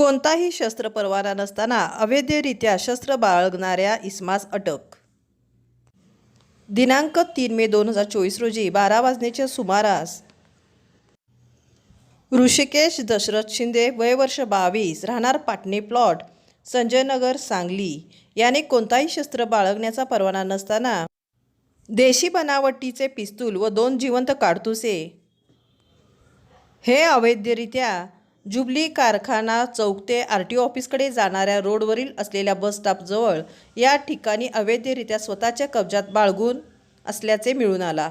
कोणताही शस्त्र परवाना नसताना अवैधरित्या शस्त्र बाळगणाऱ्या इस्मास अटक. दिनांक तीन मे दोन हजार चोवीस रोजी बारा वाजण्याच्या सुमारास ऋषिकेश दशरथ शिंदे वय वर्ष बावीस राहणार पाटणे प्लॉट संजय नगर सांगली. याने कोणताही शस्त्र बाळगण्याचा परवाना नसताना देशी बनावटीचे पिस्तूल व दोन जिवंत काडतुसे. हे अवैधरित्या जुबली कारखाना चौक ते आर टी ओ ऑफिसकडे जाणाऱ्या रोडवरील असलेल्या बस स्टॉपजवळ या ठिकाणी अवैधरित्या स्वतःच्या कब्जात बाळगून असल्याचे मिळून आला.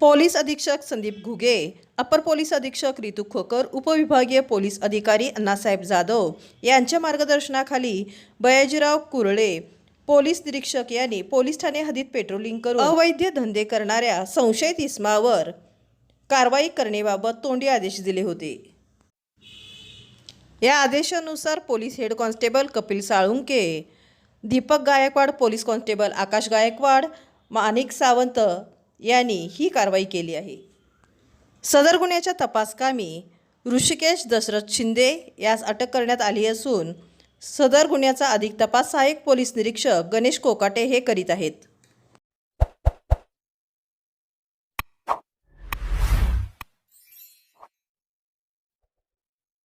पोलीस अधीक्षक संदीप घुगे अपर पोलीस अधीक्षक रितू खोकर उपविभागीय पोलीस अधिकारी अण्णासाहेब जाधव यांच्या मार्गदर्शनाखाली बयाजीराव कुरळे पोलीस निरीक्षक यांनी पोलीस ठाणे हद्दीत पेट्रोलिंग करून अवैध धंदे करणाऱ्या संशयित इस्मावर कारवाई करण्याबाबत तोंडी आदेश दिले होते. या आदेशानुसार police head constable Kapil Salunke Deepak Gaikwad police constable Akash Gaikwad Manik Sawant यांनी ही कारवाई केली आहे. सदर गुन्ह्याच्या तपासकामी ऋषिकेश दशरथ शिंदे यास अटक करण्यात आली असून सदर गुन्ह्याचा अधिक तपास सहाय्यक पोलीस निरीक्षक गणेश कोकाटे हे करीत आहेत.